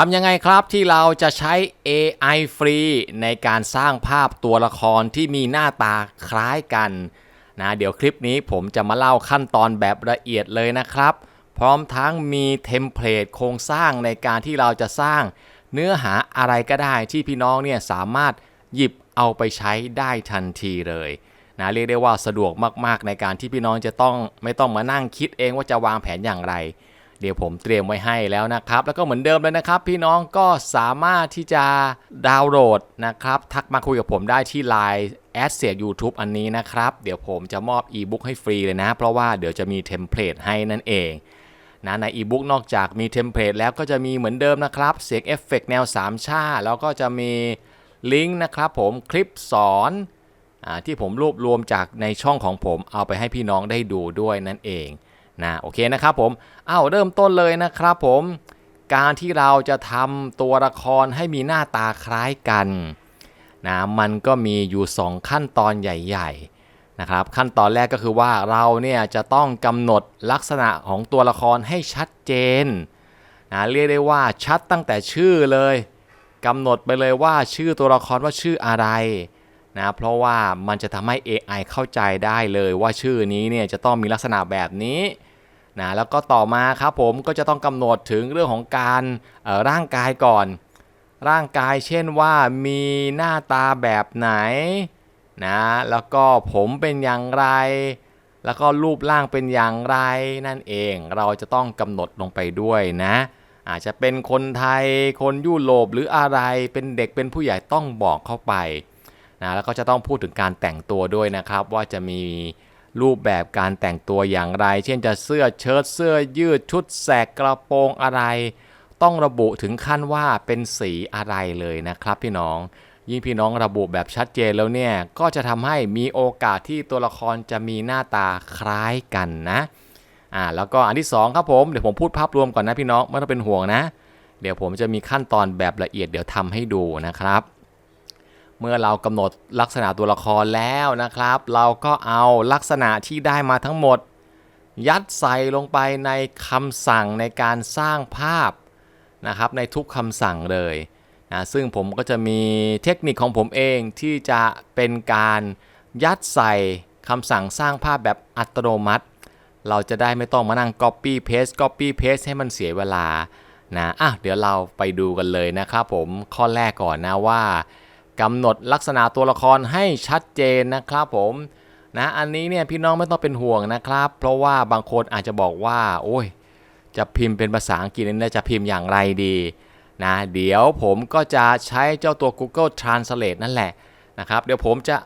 ทำยังไงครับที่เราจะใช้ AI ฟรี ในการสร้างภาพตัวละครที่มีหน้าตาคล้ายกันนะเดี๋ยวคลิปนี้ผมจะมาเล่าขั้นตอนแบบละเอียดเลยนะครับ พร้อมทั้งมีเทมเพลตโครงสร้างในการที่เราจะสร้างเนื้อหาอะไรก็ได้ที่พี่น้องเนี่ยสามารถหยิบเอาไปใช้ได้ทันทีเลยนะเรียกได้ว่าสะดวกมากๆในการที่พี่น้องจะต้องไม่ต้องมานั่งคิดเองว่าจะวางแผนอย่างไร เดี๋ยวผมเตรียมไว้ให้แล้วนะครับ แล้วก็เหมือนเดิมเลยนะครับ พี่น้องก็สามารถที่จะดาวน์โหลดนะครับ ทักมาคุยกับผมได้ที่ Line แอดเสีย YouTube อันนี้นะครับ เดี๋ยวผมจะมอบอีบุ๊กให้ฟรีเลยนะ เพราะว่าเดี๋ยวจะมีเทมเพลตให้นั่นเองนะในอีบุ๊กนอกจากมีเทมเพลตแล้วก็จะมีเหมือนเดิมนะครับ เสียงเอฟเฟกแนว 3 ชา แล้วก็จะมีลิงก์นะครับผมคลิปสอนอที่ผมรวบรวมจากในช่องของผมเอาไปให้พี่น้องได้ดูด้วยนั่นเอง นะโอเคนะครับผมเอ้าเริ่มต้นเลยนะครับผมการที่เราจะทำตัวละครให้มีหน้าตาคล้ายกันนะมันก็มีอยู่ 2 ขั้นตอนใหญ่ ๆนะครับ ขั้นตอนแรกก็คือว่าเราเนี่ยจะต้องกำหนดลักษณะของตัวละครให้ชัดเจนนะเรียกได้ว่าชัดตั้งแต่ชื่อเลยกำหนดไปเลยว่าชื่อตัวละครว่าชื่ออะไรนะเพราะว่ามันจะทำให้ AI เข้าใจได้เลยว่าชื่อนี้เนี่ยจะต้องมีลักษณะแบบนี้ นะแล้วก็ต่อมาครับผมก็จะต้องกำหนดถึงเรื่องของการร่างกายก่อน ร่างกายเช่นว่ามีหน้าตาแบบไหนนะแล้วก็ผมเป็นอย่างไร แล้วก็รูปร่างเป็นอย่างไรนั่นเองเราจะต้องกำหนดลงไปด้วยนะอาจจะเป็นคนไทยคนยุโรปหรืออะไรเป็นเด็กเป็นผู้ใหญ่ต้องบอกเข้าไปนะแล้วก็จะต้องพูดถึงการแต่งตัวด้วยนะครับ ว่าจะมี รูปแบบการแต่งตัวอย่างไร เช่นจะเสื้อเชิ้ตเสื้อยืดชุดแสกกระโปรงอะไร ต้องระบุถึงขั้นว่าเป็นสีอะไรเลยนะครับพี่น้อง ยิ่งพี่น้องระบุแบบชัดเจนแล้วเนี่ย ก็จะทำให้มีโอกาสที่ตัวละครจะมีหน้าตาคล้ายกันนะอ่าแล้วก็อันที่ 2 ครับผมเดี๋ยวผมพูดภาพรวมก่อนนะพี่น้องไม่ต้องเป็นห่วงนะ เดี๋ยวผมจะมีขั้นตอนแบบละเอียดเดี๋ยวทำให้ดูนะครับ เมื่อเรากำหนดลักษณะตัวละครแล้วนะครับ เราก็เอาลักษณะที่ได้มาทั้งหมด ยัดใส่ลงไปในคำสั่งในการสร้างภาพนะครับในทุกคำสั่งเลยนะซึ่งผมก็จะมีเทคนิคของผมเองที่จะเป็นการยัดใส่คำสั่งสร้างภาพแบบอัตโนมัติ เราจะได้ไม่ต้องมานั่ง copy paste copy paste ให้มันเสียเวลานะอะเดี๋ยวเราไปดูกันเลยนะครับผมข้อแรกก่อนนะว่า กำหนดลักษณะตัวละครให้ชัดเจนนะครับผมนะอันนี้เนี่ยพี่น้องไม่ต้องเป็นห่วงนะครับ เพราะว่าบางคนอาจจะบอกว่า โอ้ย จะพิมพ์เป็นภาษาอังกฤษนี่จะพิมพ์อย่างไรดีนะเดี๋ยวผมก็จะใช้เจ้าตัว Google Translate นั่นแหละนะครับ เดี๋ยวผมจะ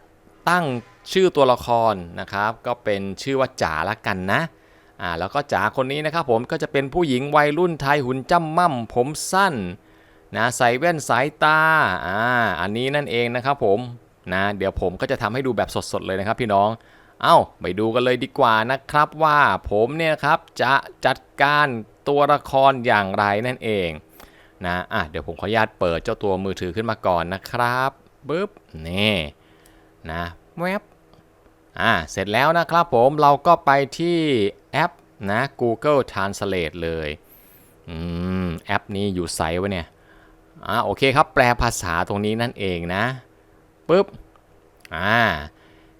ตั้งชื่อตัวละครนะครับ ก็เป็นชื่อว่าจ๋าละกันนะอ่าแล้วก็จ๋าคนนี้นะครับผมก็จะเป็นผู้หญิงวัยรุ่นไทยหุ่นจ้ำม่ำผมสั้น นะใส่แว่นสายตาอ่าอันนี้นั่นเองนะครับผมนะเดี๋ยวผมก็จะทำให้ดูแบบสดๆเลยนะครับพี่น้อง เอา้าไปดูกันเลยดีกว่านะครับว่าผมเนี่ยครับจะจัดการตัวละครอย่างไรนั่นเองนะอะเดี๋ยวผมขออนุญาตเปิดเจ้าตัวมือถือขึ้นมาก่อนนะครับปึ๊บนี่นะแวบอ่าเสร็จแล้วนะครับผมเราก็ไปที่แอปนะ Google Translate เลยอืมแอปนี้อยู่ไซต์วะเนี่ย อ่าโอเคครับ แปลภาษาตรงนี้นั่นเองนะปึ๊บอ่า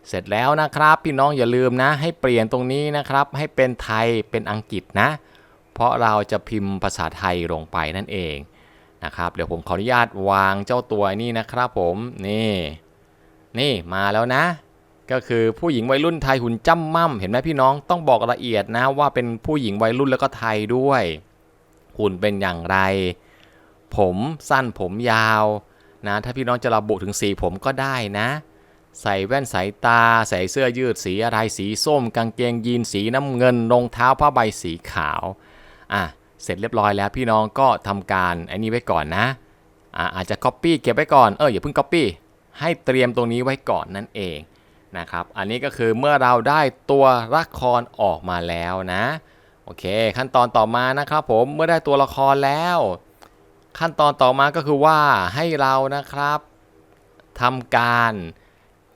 เสร็จแล้วนะครับ พี่น้องอย่าลืมนะ ให้เปลี่ยนตรงนี้นะครับ ให้เป็นไทยเป็นอังกฤษนะ เพราะเราจะพิมพ์ภาษาไทยลงไปนั่นเองนะครับ เดี๋ยวผมขออนุญาตวางเจ้าตัวนี้นะครับผม นี่ นี่มาแล้วนะ ก็คือผู้หญิงวัยรุ่นไทยหุ่นจ้ำม่ำเห็นไหมพี่น้องต้องบอกละเอียดนะว่าเป็นผู้หญิงวัยรุ่นแล้วก็ไทยด้วย หุ่นเป็นอย่างไร ผมสั้นผมยาวนะถ้าพี่น้องจะระบุถึงสีผมก็ได้นะ ใส่แว่นสายตา ใส่เสื้อยืดสีอะไรสีส้ม กางเกงยีนสีน้ำเงินรองเท้าผ้าใบสีขาวอะเสร็จเรียบร้อยแล้วพี่น้องก็ทำการไอ้นี้ไว้ก่อนนะอาอาจจะ Copy เก็บไว้ก่อนเอออย่าเพิ่ง Copy ให้เตรียมตรงนี้ไว้ก่อนนั่นเองนะครับอันนี้ก็คือเมื่อเราได้ตัวละครออกมาแล้วนะโอเค ขั้นตอนต่อมานะครับผมเมื่อได้ตัวละครแล้ว ขั้นตอนต่อมาก็คือว่าให้เรานะครับทำการ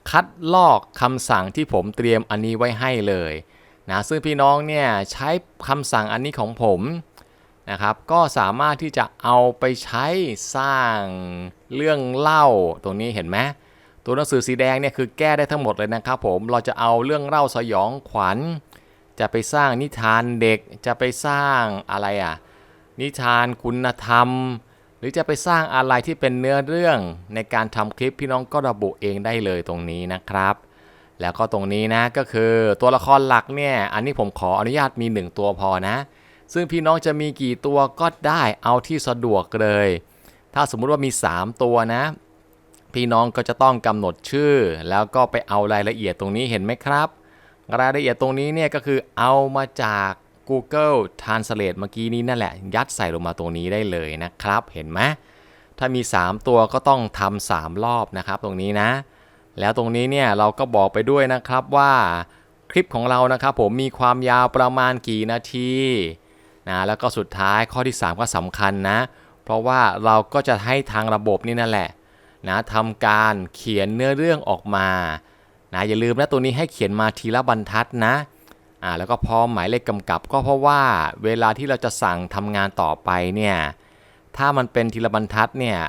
คัดลอกคำสั่งที่ผมเตรียมอันนี้ไว้ให้เลยนะซึ่งพี่น้องเนี่ยใช้คำสั่งอันนี้ของผมนะครับ ก็สามารถที่จะเอาไปใช้สร้างเรื่องเล่าตรงนี้เห็นไหมตัวหนังสือสีแดงเนี่ยคือแก้ได้ทั้งหมดเลยนะครับผมเราจะเอาเรื่องเล่าสยองขวัญ จะไปสร้างนิทานเด็กจะไปสร้างอะไรอะนิทานคุณธรรม หรือจะไปสร้างอะไรที่เป็นเนื้อเรื่องในการทำคลิปพี่น้องก็ระบุเองได้เลยตรงนี้นะครับ แล้วก็ตรงนี้นะก็คือตัวละครหลักเนี่ยอันนี้ผมขออนุญาตมี 1 ตัวพอนะ ซึ่งพี่น้องจะมีกี่ตัวก็ได้เอาที่สะดวกเลย ถ้าสมมุติว่ามี 3 ตัวนะ พี่น้องก็จะต้องกำหนดชื่อ แล้วก็ไปเอารายละเอียดตรงนี้เห็นไหมครับ รายละเอียดตรงนี้เนี่ยก็คือเอามาจาก Google Translate เมื่อกี้นี้นั่นแหละ ยัดใส่ลงมาตรงนี้ได้เลยนะครับ เห็นไหมถ้ามี 3 ตัวก็ต้องทำ3รอบนะครับ ตรงนี้นะ แล้วตรงนี้เนี่ยเราก็บอกไปด้วยนะครับว่าคลิปของเรานะครับผมมีความยาวประมาณกี่นาทีนะแล้วก็สุดท้ายข้อที่ 3 ก็สำคัญนะ เพราะว่าเราก็จะให้ทางระบบนี่นั่นแหละนะทำการเขียนเนื้อเรื่องออกมานะอย่าลืมนะตัวนี้ให้เขียนมาทีละบรรทัดนะ อ่าแล้วก็พร้อมหมายเลขกำกับ ก็เพราะว่าเวลาที่เราจะสั่งทำงานต่อไปเนี่ยถ้ามันเป็นทีละบรรทัดเนี่ย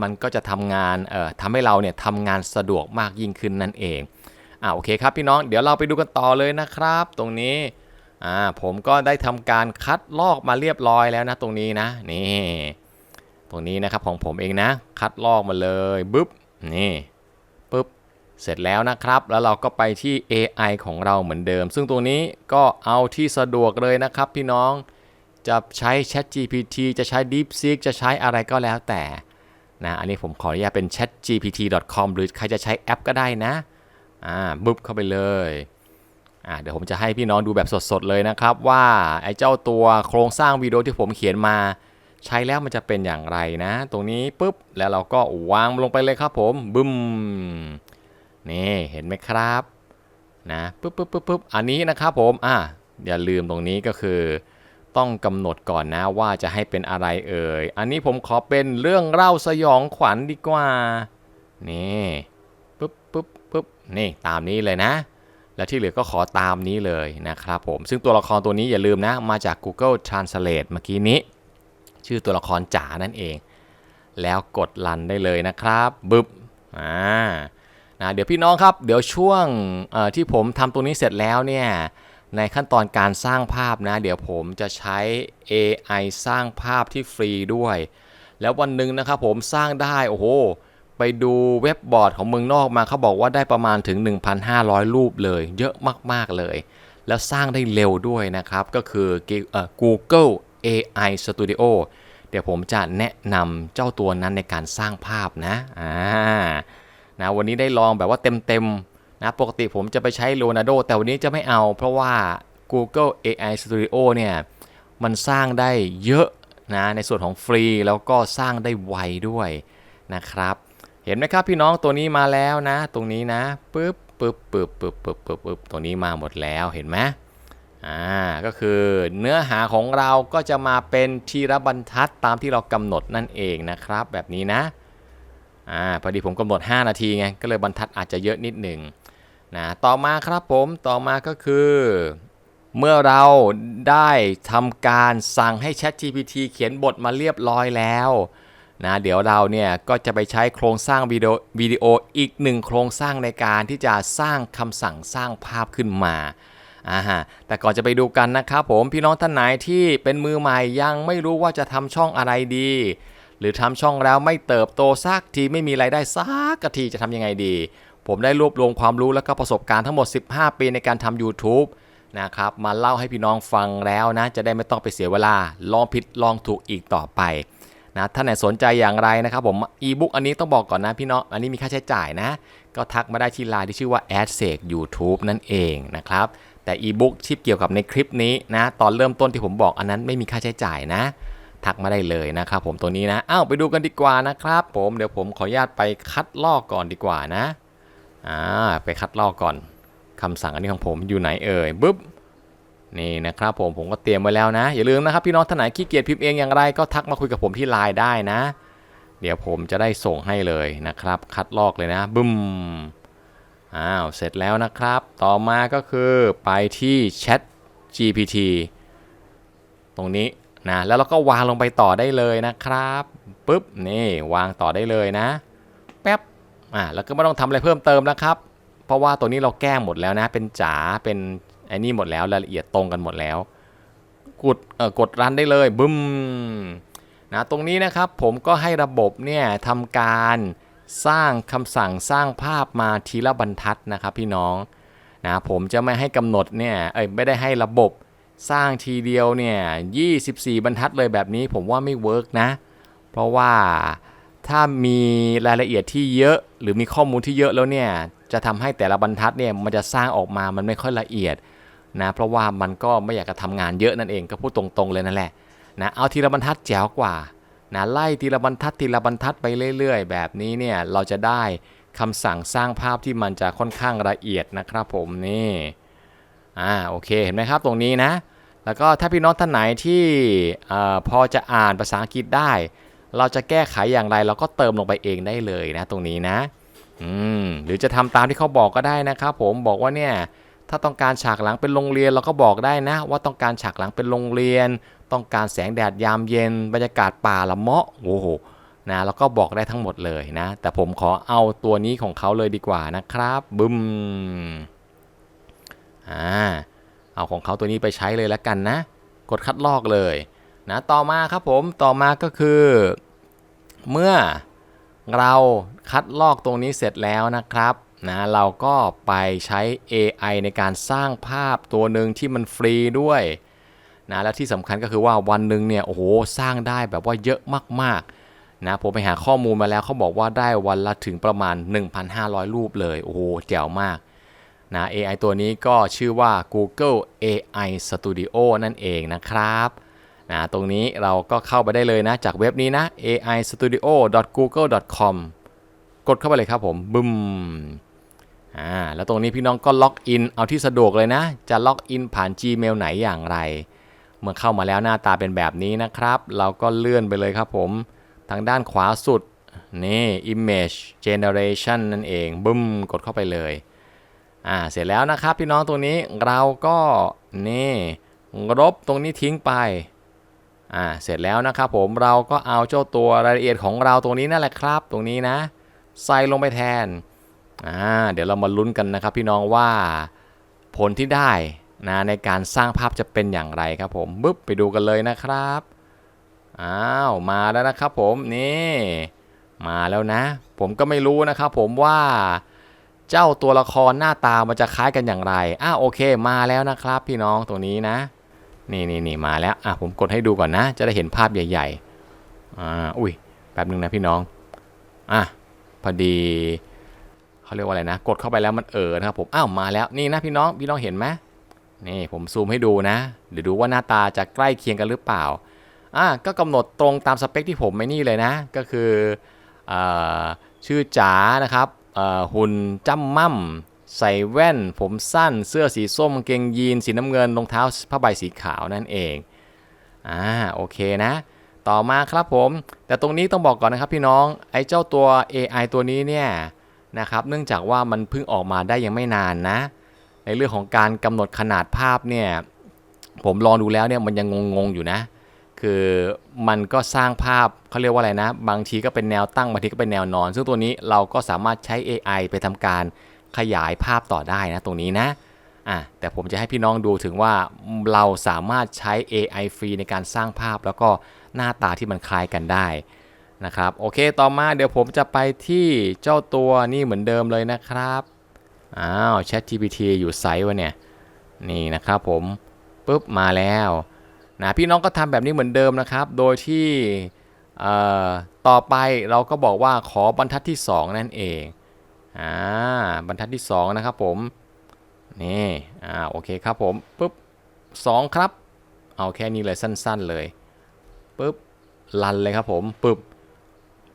มันก็จะทำงานเอ่อทำให้เราเนี่ยทำงานสะดวกมากยิ่งขึ้นนั่นเองอ่าโอเคครับพี่น้องเดี๋ยวเราไปดูกันต่อเลยนะครับ ตรงนี้อ่าผมก็ได้ทำการคัดลอกมาเรียบร้อยแล้วนะตรงนี้นะนี่ตรงนี้นะครับของผมเองนะ คัดลอกมาเลยบึ๊บนี่ปึ๊บ เสร็จแล้วนะครับ แล้วเราก็ไปที่ AI ของเราเหมือนเดิม ซึ่งตรงนี้ก็เอาที่สะดวกเลยนะครับพี่น้อง จะใช้ ChatGPT จะใช้ DeepSeek จะใช้อะไรก็แล้วแต่ นะ อันนี้ผมขออนุญาตเป็น chatgpt.com หรือใครจะใช้แอปก็ได้นะ อ่าบึ๊บเข้าไปเลย อ่า เดี๋ยวผมจะให้พี่น้องดูแบบสดๆเลยนะครับ ว่าไอ้เจ้าตัวโครงสร้างวิดีโอที่ผมเขียนมา ใช้แล้วมันจะเป็นอย่างไรนะ ตรงนี้ปุ๊บ แล้วเราก็วางลงไปเลยครับผม บึ้ม นี่เห็นไหมครับนะปุ๊บปุ๊บปุ๊บปุ๊บอันนี้นะครับผมอ่าอย่าลืมตรงนี้ก็คือ ต้องกำหนดก่อนนะว่าจะให้เป็นอะไรเอ่ยอันนี้ผมขอเป็นเรื่องเล่าสยองขวัญดีกว่านี่ปุ๊บปุ๊บปุ๊บนี่ตามนี้เลยนะ แล้วที่เหลือก็ขอตามนี้เลยนะครับผม ซึ่งตัวละครตัวนี้อย่าลืมนะ มาจาก Google Translate เมื่อกี้นี้ ชื่อตัวละครจ๋านั่นเอง แล้วกดรันได้เลยนะครับบึ๊บอ่า นะเดี๋ยวพี่น้องครับเดี๋ยวช่วงที่ผมทำตรงนี้เสร็จแล้วเนี่ยในขั้นตอนการสร้างภาพนะ เดี๋ยวผมจะใช้ AI สร้างภาพที่ฟรีด้วย แล้ววันหนึ่งนะครับผมสร้างได้โอ้โหไปดูเว็บบอร์ดของเมืองนอกมาเขาบอกว่าได้ประมาณถึง 1,500 รูปเลย เยอะมาก ๆ เลย แล้วสร้างได้เร็วด้วยนะครับ ก็คือ Google AI Studio เดี๋ยวผมจะแนะนำเจ้าตัวนั้นในการสร้างภาพนะอ่า นะวันนี้ได้ลองแบบว่าเต็มๆนะปกติผมจะไปใช้ Leonardo แต่วันนี้จะไม่เอา เพราะว่า Google AI Studio เนี่ยมันสร้างได้เยอะนะในส่วนของฟรีแล้วก็สร้างได้ไวด้วยนะครับเห็นไหมครับพี่น้องตัวนี้มาแล้วนะ ตรงนี้นะปึ๊บปึ๊บปึ๊บปึ๊บปึ๊บปึ๊บปึ๊บตัวนี้มาหมดแล้วเห็นไหมอ่าก็คือเนื้อหาของเราก็จะมาเป็นทีละบรรทัดตามที่เรากำหนดนั่นเองนะครับ แบบนี้นะ อ่าพอดีผมกำหนด 5 นาทีไงก็เลยบรรทัดอาจจะเยอะนิดหนึ่งนะต่อมาครับผมต่อมาก็คือ เมื่อเราได้ทำการสั่งให้ ChatGPT เขียนบทมาเรียบร้อยแล้วนะเดี๋ยวเราเนี่ยก็จะไปใช้โครงสร้างวิดีโอวิดีโออีกหนึ่งโครงสร้างในการที่จะสร้างคำสั่งสร้างภาพขึ้นมาอ่าฮะแต่ก่อนจะไปดูกันนะครับผมพี่น้องท่านไหนที่เป็นมือใหม่ยังไม่รู้ว่าจะทำช่องอะไรดี หรือทำช่องแล้วไม่เติบโตสักทีไม่มีไรายได้สักทีจะทำยังไงดี ผมได้รวบรวมความรู้และก็ประสบการณ์ทั้งหมด 15 ปีในการทำ YouTube นะครับมาเล่าให้พี่น้องฟังแล้วนะ จะได้ไม่ต้องไปเสียเวลา ลองผิดลองถูกอีกต่อไปนะถ้าไหนสนใจอย่างไรนะครับผมอีบุ๊กอันนี้ต้องบอกก่อนนะพี่น้องอันนี้มีค่าใช้จ่ายนะ ก็ทักมาได้ที่ไลน์ที่ชื่อว่า a d s e c YouTube นั่นเองนะครับแต่อีบุ๊กที่เกี่ยวกับในคลิปนี้นะตอนเริ่มต้นที่ผมบอกอันนั้นไม่มีค่าใช้จ่ายนะ ทักมาได้เลยนะครับผมตัวนี้นะอ้าวไปดูกันดีกว่านะครับ ผมเดี๋ยวผมขออนุญาตไปคัดลอกก่อนดีกว่านะอ่าไปคัดลอกก่อนคำสั่งอันนี้ของผมอยู่ไหนเอ่ยบึ๊บนี่นะครับผมผมก็เตรียมไว้แล้วนะ อย่าลืมนะครับพี่น้องท่านไหนขี้เกียจพิมพ์เองอย่างไรก็ทักมาคุยกับผมที่ไลน์ได้นะ เดี๋ยวผมจะได้ส่งให้เลยนะครับ คัดลอกเลยนะบึ้มอ้าวเสร็จแล้วนะครับ ต่อมาก็คือไปที่ Chat GPT ตรงนี้ นะแล้วเราก็วางลงไปต่อได้เลยนะครับปุ๊บนี่วางต่อได้เลยนะ แป๊บอ่าแล้วก็ไม่ต้องทำอะไรเพิ่มเติมนะครับ เพราะว่าตัวนี้เราแก้หมดแล้วนะ เป็นจ๋าเป็นไอ้นี่หมดแล้วรายละเอียดตรงกันหมดแล้ว กดเอ่อกดรันได้เลยบึ้มนะตรงนี้นะครับผมก็ให้ระบบเนี่ยทำการสร้างคำสั่งสร้างภาพมาทีละบรรทัดนะครับพี่น้องนะผมจะไม่ให้กำหนดเนี่ยเอ้ยไม่ได้ให้ระบบ สร้างทีเดียวเนี่ย24 บรรทัดเลยแบบนี้ผมว่าไม่เวิร์กนะ เพราะว่าถ้ามีรายละเอียดที่เยอะหรือมีข้อมูลที่เยอะแล้วเนี่ยจะทำให้แต่ละบรรทัดเนี่ยมันจะสร้างออกมามันไม่ค่อยละเอียดนะเพราะว่ามันก็ไม่อยากจะทำงานเยอะนั่นเองก็พูดตรงๆเลยนั่นแหละนะเอาทีละบรรทัดแจ๋วกว่านะไล่ทีละบรรทัดทีละบรรทัดไปเรื่อยๆ แบบนี้เนี่ยเราจะได้คำสั่งสร้างภาพที่มันจะค่อนข้างละเอียดนะครับผมนี่ อ่าโอเคเห็นไหมครับตรงนี้นะ แล้วก็ถ้าพี่น้องท่านไหนที่พอจะอ่านภาษาอังกฤษได้ เราจะแก้ไขอย่างไรเราก็เติมลงไปเองได้เลยนะตรงนี้นะอืมหรือจะทำตามที่เขาบอกก็ได้นะครับผมบอกว่าเนี่ยถ้าต้องการฉากหลังเป็นโรงเรียนเราก็บอกได้นะ ว่าต้องการฉากหลังเป็นโรงเรียน ต้องการแสงแดดยามเย็น บรรยากาศป่าละเมาะโอ้โหนะแล้วก็บอกได้ทั้งหมดเลยนะ แต่ผมขอเอาตัวนี้ของเขาเลยดีกว่านะครับบึ้ม อ่าเอาของเขาตัวนี้ไปใช้เลยแล้วกันนะ กดคัดลอกเลยนะต่อมาครับผมต่อมาก็คือ เมื่อเราคัดลอกตรงนี้เสร็จแล้วนะครับนะเราก็ไปใช้ AI ในการสร้างภาพตัวหนึ่งที่มันฟรีด้วยนะและที่สำคัญก็คือว่าวันหนึ่งเนี่ยโอ้โหสร้างได้แบบว่าเยอะมากๆนะผมไปหาข้อมูลมาแล้วเขาบอกว่าได้วันละถึงประมาณ 1,500 รูปเลย โอ้โหแจ๋วมาก นะ AI ตัวนี้ก็ชื่อว่า Google AI Studio นั่นเองนะครับนะตรงนี้เราก็เข้าไปได้เลยนะ จากเว็บนี้นะ aistudio.google.com กดเข้าไปเลยครับผมบึ้มอ่าแล้วตรงนี้พี่น้องก็ล็อกอินเอาที่สะดวกเลยนะ จะล็อกอินผ่าน Gmail ไหนอย่างไร เมื่อเข้ามาแล้วหน้าตาเป็นแบบนี้นะครับ เราก็เลื่อนไปเลยครับผม ทางด้านขวาสุดนี่ Image Generation นั่นเองบึ้มกดเข้าไปเลย อ่าเสร็จแล้วนะครับพี่น้องตรงนี้เราก็นี่ลบตรงนี้ทิ้งไปอ่าเสร็จแล้วนะครับผมเราก็เอาเจ้าตัวรายละเอียดของเราตรงนี้นั่นแหละครับ ตรงนี้นะ ใส่ลงไปแทนอ่าเดี๋ยวเรามาลุ้นกันนะครับ พี่น้องว่าผลที่ได้นะในการสร้างภาพจะเป็นอย่างไรครับผมบึ๊บไปดูกันเลยนะครับอ้าวมาแล้วนะครับผมนี่มาแล้วนะ ผมก็ไม่รู้นะครับผมว่า เจ้าตัวละครหน้าตามันจะคล้ายกันอย่างไรอ้าโอเคมาแล้วนะครับ พี่น้องตรงนี้นะ นี่นี่นี่มาแล้วอะผมกดให้ดูก่อนนะ จะได้เห็นภาพใหญ่ๆอ่าอุ้ยแป๊บนึงนะพี่น้องอะพอดีเขาเรียกว่าอะไรนะ กดเข้าไปแล้วมันเออนะครับผมอ้าวมาแล้วนี่นะพี่น้องพี่น้องเห็นไหมนี่ผมซูมให้ดูนะเดี๋ยวดูว่าหน้าตาจะใกล้เคียงกันหรือเปล่าอะก็กำหนดตรงตามสเปคที่ผมไม่นี่เลยนะ ก็คืออ่าชื่อจ๋านะครับ หุ่นจ้ำม่ำใส่แว่น ผมสั้นเสื้อสีส้มกางเกงยีนสีน้ำเงินรองเท้าผ้าใบสีขาวนั่นเองอ่าโอเคนะ ต่อมาครับผม แต่ตรงนี้ต้องบอกก่อนนะครับพี่น้องไอ้เจ้าตัว AI ตัวนี้เนี่ยนะครับเนื่องจากว่ามันเพิ่งออกมาได้ยังไม่นานนะ ในเรื่องของการกำหนดขนาดภาพเนี่ยผมลองดูแล้วเนี่ยมันยังงงๆอยู่นะ คือมันก็สร้างภาพเขาเรียกว่าอะไรนะ บางทีก็เป็นแนวตั้งบางทีก็เป็นแนวนอน ซึ่งตัวนี้เราก็สามารถใช้ AI ไปทำการขยายภาพต่อได้นะตรงนี้นะอะแต่ผมจะให้พี่น้องดูถึงว่าเราสามารถใช้ AI ฟรีในการสร้างภาพแล้วก็หน้าตาที่มันคล้ายกันได้นะครับโอเคต่อมาเดี๋ยวผมจะไปที่เจ้าตัวนี่เหมือนเดิมเลยนะครับอ้าว ChatGPT อยู่ไซต์วะเนี่ยนี่นะครับผมปุ๊บมาแล้ว นะพี่น้องก็ทำแบบนี้เหมือนเดิมนะครับ โดยที่ต่อไปเราก็บอกว่าขอบรรทัดที่ 2 นั่นเองอ่าบรรทัดที่ 2 นะครับผมนี่อ่าโอเคครับผมปุ๊บ2ครับ เอาแค่นี้เลยสั้นๆเลยปุ๊บลันเลยครับผมปุ๊บ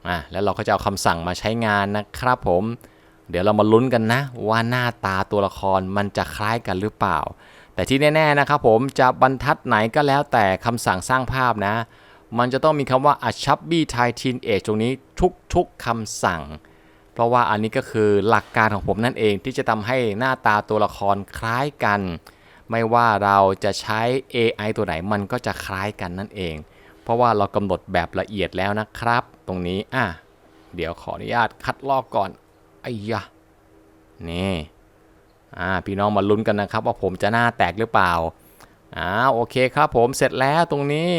อ่าแล้วเราก็จะเอาคำสั่งมาใช้งานนะครับผม เดี๋ยวเรามาลุ้นกันนะว่าหน้าตาตัวละครมันจะคล้ายกันหรือเปล่า แต่ที่แน่ๆนะครับผมจะบรรทัดไหนก็แล้วแต่คำสั่งสร้างภาพนะ มันจะต้องมีคำว่า a chubby Thai teenage ตรงนี้ทุกๆคำสั่ง เพราะว่าอันนี้ก็คือหลักการของผมนั่นเองที่จะทำให้หน้าตาตัวละครคล้ายกัน ไม่ว่าเราจะใช้ AI ตัวไหนมันก็จะคล้ายกันนั่นเอง เพราะว่าเรากำหนดแบบละเอียดแล้วนะครับ ตรงนี้อะเดี๋ยวขออนุญาตคัดลอกก่อนไอ้ยะนี่ อ่าพี่น้องมาลุ้นกันนะครับว่าผมจะหน้าแตกหรือเปล่าอ่าโอเคครับผมเสร็จแล้วตรงนี้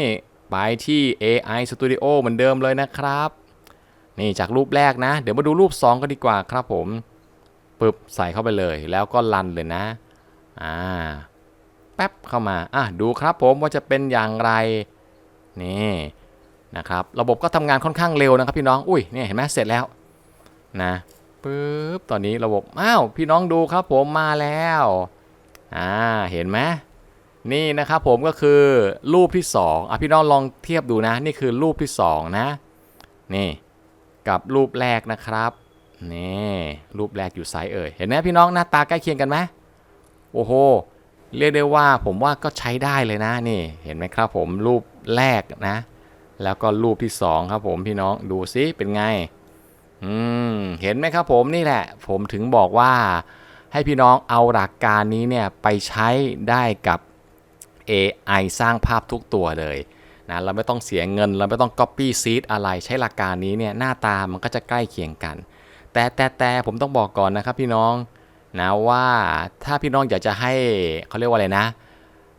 ไปที่ AI Studio เหมือนเดิมเลยนะครับ นี่จากรูปแรกนะ เดี๋ยวมาดูรูป 2 กันดีกว่าครับผมปึ๊บใส่เข้าไปเลย แล้วก็รันเลยนะอ่าแป๊บเข้ามาอะดูครับผมว่าจะเป็นอย่างไรนี่นะครับ ระบบก็ทำงานค่อนข้างเร็วนะครับพี่น้องอุ้ยเนี่ยเห็นไหมเสร็จแล้วนะ ปึ๊บตอนนี้ระบบอ้าวพี่น้องดูครับผมมาแล้วอ่าเห็นไหมนี่นะครับผมก็คือรูปที่2อะพี่น้องลองเทียบดูนะ นี่คือรูปที่ 2 นะ นี่ กับรูปแรกนะครับนี่รูปแรกอยู่ซ้ายเอ่ยเห็นไหมพี่น้องหน้าตาใกล้เคียงกันไหมโอ้โหเรียกได้ว่าผมว่าก็ใช้ได้เลยนะนี่เห็นไหมครับผมรูปแรกนะ แล้วก็รูปที่สองครับผมพี่น้องดูซิเป็นไง อืมเห็นไหมครับผมนี่แหละ ผมถึงบอกว่าให้พี่น้องเอาหลักการนี้เนี่ยไปใช้ได้กับ AI สร้างภาพทุกตัวเลยนะเราไม่ต้องเสียเงิน เราไม่ต้อง Copy Seed อะไรใช้หลักการนี้เนี่ยหน้าตามันก็จะใกล้เคียงกัน แต่แต่แต่ผมต้องบอกก่อนนะครับพี่น้องนะว่าถ้าพี่น้องอยากจะให้เขาเรียกว่าอะไรนะ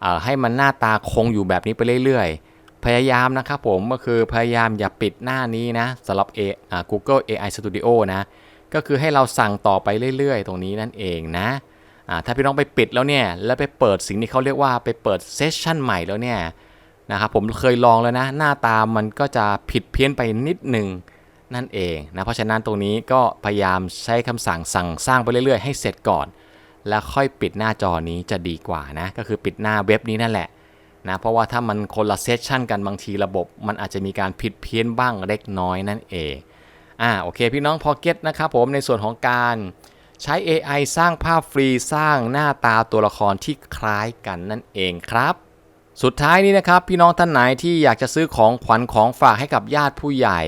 เอ่อให้มันหน้าตาคงอยู่แบบนี้ไปเรื่อยๆ พยายามนะครับผมก็คือพยายามอย่าปิดหน้านี้นะสำหรับ A อ่า Google AI Studio นะ ก็คือให้เราสั่งต่อไปเรื่อยๆ ตรงนี้นั่นเองนะอ่าถ้าพี่น้องไปปิดแล้วเนี่ย แล้วไปเปิดสิ่งที่เขาเรียกว่าไปเปิดเซสชันใหม่แล้วเนี่ยนะครับผมเคยลองแล้วนะ หน้าตามันก็จะผิดเพี้ยนไปนิดหนึ่งนั่นเองนะเพราะฉะนั้นตรงนี้ก็พยายามใช้คำสั่งสั่งสร้างไปเรื่อยๆ ให้เสร็จก่อน แล้วค่อยปิดหน้าจอนี้จะดีกว่านะ ก็คือปิดหน้าเว็บนี้นั่นแหละ นะเพราะว่าถ้ามันคนละเซสชันกันบางทีระบบ มันอาจจะมีการผิดเพี้ยนบ้างเล็กน้อยนั่นเองอ่าโอเคพี่น้องพอเก็ตนะครับผมในส่วนของการใช้ AI สร้างภาพฟรีสร้างหน้าตาตัวละครที่คล้ายกันนั่นเองครับ สุดท้ายนี้นะครับ พี่น้องท่านไหนที่อยากจะซื้อของขวัญของฝากให้กับญาติผู้ใหญ่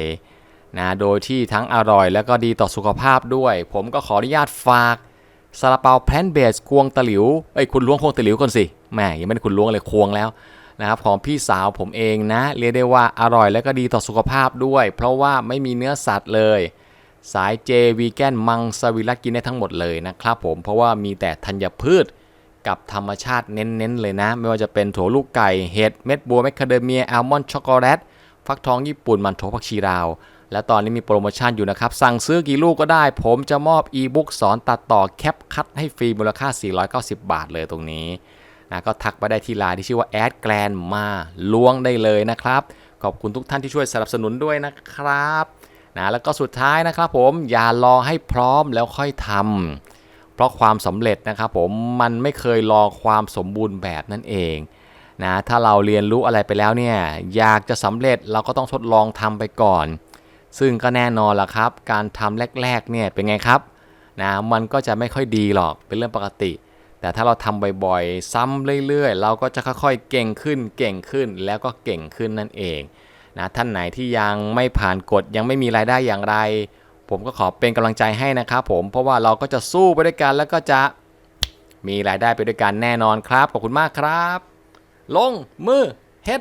นะโดยที่ทั้งอร่อย แล้วก็ดีต่อสุขภาพด้วย ผมก็ขออนุญาตฝาก ซาลาเปาแพลนเบสควงตะหลิวไอ้ยคุณล้วงควงตะหลิวก่อนสิแม่ยังไม่ได้คุณล้วงเลยควงแล้วนะครับของพี่สาวผมเองนะ เรียกได้ว่าอร่อยแล้วก็ดีต่อสุขภาพด้วย เพราะว่าไม่มีเนื้อสัตว์เลย สายเจวีแกนมังสวิรัตกินได้ทั้งหมดเลยนะครับผมเพราะว่ามีแต่ธัญพืชกับธรรมชาติเน้นๆเลยนะ ไม่ว่าจะเป็นถั่วลูกไก่เห็ดเม็ดบัวแมคคาเดเมียอัลมอนด์ช็อกโกแลตฟักทองญี่ปุ่นมันโถผักชีราว และตอนนี้มีโปรโมชั่นอยู่นะครับ สั่งซื้อกี่ลูกก็ได้ ผมจะมอบอีบุ๊กสอนตัดต่อแคปคัดให้ฟรีมูลค่า 490 บาทเลยตรงนี้นะก็ทักไปได้ที่ไลน์ที่ชื่อว่าแอดแกลนมาล้วงได้เลยนะครับ ขอบคุณทุกท่านที่ช่วยสนับสนุนด้วยนะครับนะแล้วก็สุดท้ายนะครับผมอย่ารอให้พร้อมแล้วค่อยทำเพราะความสำเร็จนะครับผมมันไม่เคยรอความสมบูรณ์แบบนั่นเองนะถ้าเราเรียนรู้อะไรไปแล้วเนี่ยอยากจะสำเร็จเราก็ต้องทดลองทำไปก่อน ซึ่งก็แน่นอนล่ะครับ การทำแรกๆเนี่ยเป็นไงครับนะมันก็จะไม่ค่อยดีหรอกเป็นเรื่องปกติ แต่ถ้าเราทำบ่อยๆ ซ้ำเรื่อยๆ เราก็จะค่อยๆ เก่งขึ้นเก่งขึ้นแล้วก็เก่งขึ้นนั่นเองนะท่านไหนที่ยังไม่ผ่านกฎยังไม่มีรายได้อย่างไร ผมก็ขอเป็นกำลังใจให้นะครับผมเพราะว่าเราก็จะสู้ไปด้วยกันแล้วก็จะมีรายได้ไปด้วยกันแน่นอนครับขอบคุณมากครับ ลงมือเฮ็ด